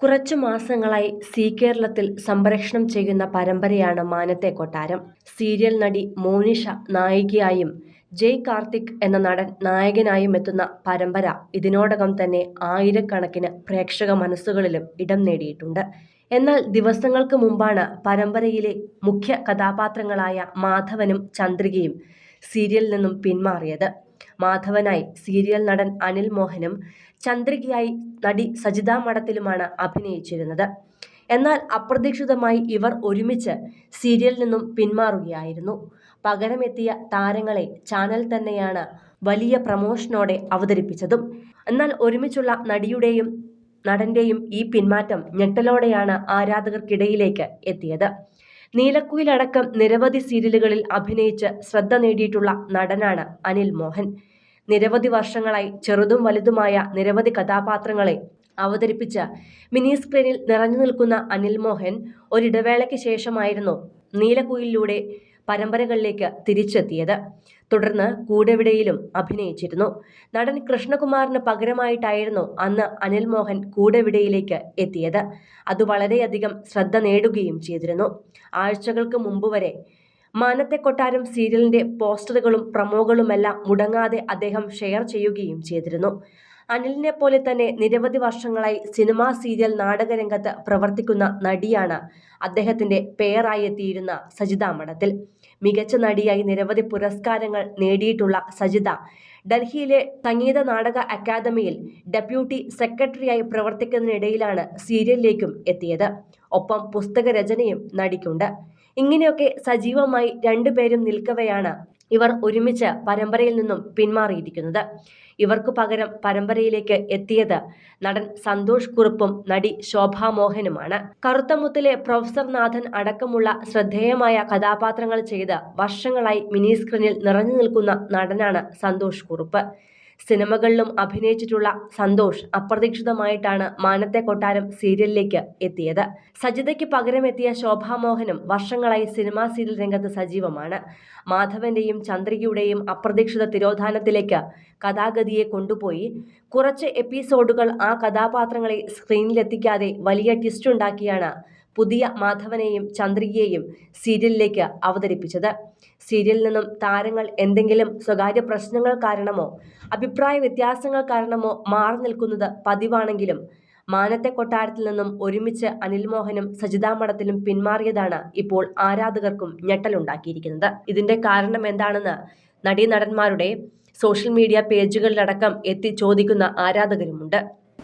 കുറച്ചു മാസങ്ങളായി സി കേരളത്തിൽ സംപ്രേഷണം ചെയ്യുന്ന പരമ്പരയാണ് മാനത്തെ കൊട്ടാരം. സീരിയൽ നടി മോനിഷ നായികയായും ജയ് കാർത്തിക് എന്ന നടൻ നായകനായും എത്തുന്ന പരമ്പര ഇതിനോടകം തന്നെ ആയിരക്കണക്കിന് പ്രേക്ഷക മനസ്സുകളിലും ഇടം നേടിയിട്ടുണ്ട്. എന്നാൽ ദിവസങ്ങൾക്ക് മുമ്പാണ് പരമ്പരയിലെ മുഖ്യ കഥാപാത്രങ്ങളായ മാധവനും ചന്ദ്രികയും സീരിയലിൽ നിന്നും പിന്മാറിയത്. മാധവനായി സീരിയൽ നടൻ അനിൽ മോഹനും ചന്ദ്രികയായി നടി സജിത മഠത്തിലുമാണ് അഭിനയിച്ചിരുന്നത്. എന്നാൽ അപ്രതീക്ഷിതമായി ഇവർ ഒരുമിച്ച് സീരിയലിൽ നിന്നും പിന്മാറുകയായിരുന്നു. പകരമെത്തിയ താരങ്ങളെ ചാനൽ തന്നെയാണ് വലിയ പ്രമോഷനോടെ അവതരിപ്പിച്ചതും. എന്നാൽ ഒരുമിച്ചുള്ള നടിയുടെയും നടന്റെയും ഈ പിന്മാറ്റം ഞെട്ടലോടെയാണ് ആരാധകർക്കിടയിലേക്ക് എത്തിയത്. നീലക്കുയിലടക്കം നിരവധി സീരിയലുകളിൽ അഭിനയിച്ച് ശ്രദ്ധ നേടിയിട്ടുള്ള നടനാണ് അനിൽ മോഹൻ. നിരവധി വർഷങ്ങളായി ചെറുതും വലുതുമായ നിരവധി കഥാപാത്രങ്ങളെ അവതരിപ്പിച്ച മിനി സ്ക്രീനിൽ നിറഞ്ഞു നിൽക്കുന്ന അനിൽ മോഹൻ ഒരിടവേളയ്ക്ക് ശേഷമായിരുന്നു നീലക്കുയിലൂടെ പരമ്പരകളിലേക്ക് തിരിച്ചെത്തിയത്. തുടർന്ന് കൂടെവിടയിലും അഭിനയിച്ചിരുന്നു. നടൻ കൃഷ്ണകുമാറിന് പകരമായിട്ടായിരുന്നു അന്ന് അനിൽ മോഹൻ കൂടെവിടയിലേക്ക് എത്തിയത്. അത് വളരെയധികം ശ്രദ്ധ നേടുകയും ചെയ്തിരുന്നു. ആഴ്ചകൾക്ക് മുമ്പ് വരെ മാനത്തെ കൊട്ടാരം സീരിയലിന്റെ പോസ്റ്ററുകളും പ്രമോകളുമെല്ലാം മുടങ്ങാതെ അദ്ദേഹം ഷെയർ ചെയ്യുകയും ചെയ്തിരുന്നു. അനിലിനെ പോലെ തന്നെ നിരവധി വർഷങ്ങളായി സിനിമാ സീരിയൽ നാടകരംഗത്ത് പ്രവർത്തിക്കുന്ന നടിയാണ് അദ്ദേഹത്തിന്റെ പേരായി എത്തിയിരുന്ന സജിത മഠത്തിൽ. മികച്ച നടിയായി നിരവധി പുരസ്കാരങ്ങൾ നേടിയിട്ടുള്ള സജിത ഡൽഹിയിലെ സംഗീത നാടക അക്കാദമിയിൽ ഡെപ്യൂട്ടി സെക്രട്ടറിയായി പ്രവർത്തിക്കുന്നതിനിടയിലാണ് സീരിയലിലേക്കും എത്തിയത്. ഒപ്പം പുസ്തക രചനയും നടിക്കുണ്ട്. ഇങ്ങനെയൊക്കെ സജീവമായി രണ്ടുപേരും നിൽക്കവെയാണ് ഇവർ ഒരുമിച്ച് പരമ്പരയിൽ നിന്നും പിന്മാറിയിരിക്കുന്നത്. ഇവർക്ക് പകരം പരമ്പരയിലേക്ക് എത്തിയത് നടൻ സന്തോഷ് കുറുപ്പും നടി ശോഭാ മോഹനുമാണ്. കറുത്തമുത്തിലെ പ്രൊഫസർ നാഥൻ അടക്കമുള്ള ശ്രദ്ധേയമായ കഥാപാത്രങ്ങൾ ചെയ്ത് വർഷങ്ങളായി മിനി സ്ക്രീനിൽ നിറഞ്ഞു നിൽക്കുന്ന നടനാണ് സന്തോഷ് കുറുപ്പ്. സിനിമകളിലും അഭിനയിച്ചിട്ടുള്ള സന്തോഷ് അപ്രതീക്ഷിതമായിട്ടാണ് മാനത്തെ കൊട്ടാരം സീരിയലിലേക്ക് എത്തിയത്. സജിതയ്ക്ക് പകരമെത്തിയ ശോഭാമോഹനും വർഷങ്ങളായി സിനിമാ സീരിയൽ രംഗത്ത് സജീവമാണ്. മാധവന്റെയും ചന്ദ്രികയുടെയും അപ്രതീക്ഷിത തിരോധാനത്തിലേക്ക് കഥാഗതിയെ കൊണ്ടുപോയി. കുറച്ച് എപ്പിസോഡുകൾ ആ കഥാപാത്രങ്ങളെ സ്ക്രീനിലെത്തിക്കാതെ വലിയ ട്വിസ്റ്റ് ഉണ്ടാക്കിയാണ് പുതിയ മാധവനെയും ചന്ദ്രികയെയും സീരിയലിലേക്ക് അവതരിപ്പിച്ചത്. സീരിയലിൽ നിന്നും താരങ്ങൾ എന്തെങ്കിലും സ്വകാര്യ പ്രശ്നങ്ങൾ കാരണമോ അഭിപ്രായ വ്യത്യാസങ്ങൾ കാരണമോ മാറി നിൽക്കുന്നത് പതിവാണെങ്കിലും മാനത്തെ കൊട്ടാരത്തിൽ നിന്നും ഒരുമിച്ച് അനിൽ മോഹനും സജിതാ മഠത്തിലും പിന്മാറിയതാണ് ഇപ്പോൾ ആരാധകർക്കും ഞെട്ടലുണ്ടാക്കിയിരിക്കുന്നത്. ഇതിന്റെ കാരണം എന്താണെന്ന് നടീനടന്മാരുടെ സോഷ്യൽ മീഡിയ പേജുകളിലടക്കം എത്തി ചോദിക്കുന്ന ആരാധകരുമുണ്ട്.